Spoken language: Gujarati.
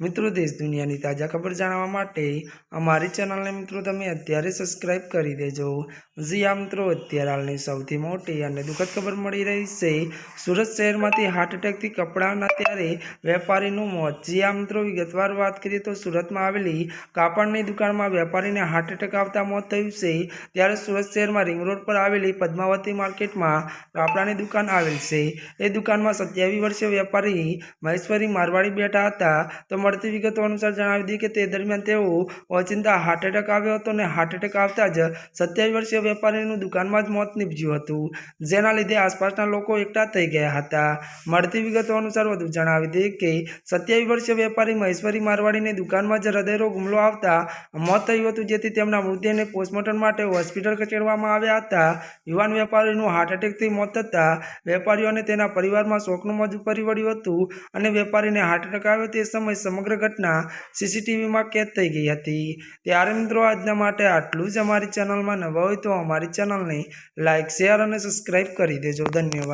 મિત્રો, દેશ દુનિયાની તાજા ખબર જાણવા માટે અમારી ચેનલને મિત્રો, તમે અત્યારે સબસ્ક્રાઇબ કરી દેજો. જી મિત્રો, અત્યારે હાલની સૌથી મોટી અને દુઃખદ ખબર મળી રહી છે, સુરત શહેરમાંથી હાર્ટ એટેકથી કપડાના ત્યારે વેપારીનું મોત. જી મિત્રો, વિગતવાર વાત કરીએ તો સુરતમાં આવેલી કાપડની દુકાનમાં વેપારીને હાર્ટ એટેક આવતા મોત થયું છે. ત્યારે સુરત શહેરમાં રિંગ રોડ પર આવેલી પદ્માવતી માર્કેટમાં કાપડાની દુકાન આવેલ છે. એ દુકાનમાં સત્યાવીસ વર્ષીય વેપારી મહેશ્વરી મારવાડી બેઠા હતા. તો મળતી વિગતો અનુસાર જણાવી દીધી કે તે દરમિયાન તેઓ ઓચિંતા હાર્ટ એટેક આવ્યો હતો અને હાર્ટ એટેક આવતા જ સત્યાવીસ વર્ષીય વેપારીનું દુકાનમાં જ મોત નીપજ્યું હતું. જેના લીધે આસપાસના લોકો એકઠા થઈ ગયા હતા. મળતી વિગતો અનુસાર વધુ જણાવી દે કે સત્યાવીસ વર્ષીય વેપારી મહેશ્વરી મારવાડીને દુકાનમાં જ હૃદયરોગ હુમલો આવતા મોત થયું હતું, જેથી તેમના મૃતદેહને પોસ્ટમોર્ટમ માટે હોસ્પિટલ ખસેડવામાં આવ્યા હતા. યુવાન વેપારીનું હાર્ટ એટેકથી મોત થતાં વેપારીઓ અને તેના પરિવારમાં શોકનું મોજું ફરી વળ્યું હતું અને વેપારીને હાર્ટ એટેક આવ્યો તે સમયે સમગ્ર ઘટના સીસીટીવીમાં કેદ થઈ ગઈ હતી. ત્યારે મિત્રો, આજના માટે આટલું જ અમારી ચેનલમાં નવા હોય તો અમારી ચેનલને લાઇક શેર અને સબસ્ક્રાઈબ કરી દેજો. ધન્યવાદ.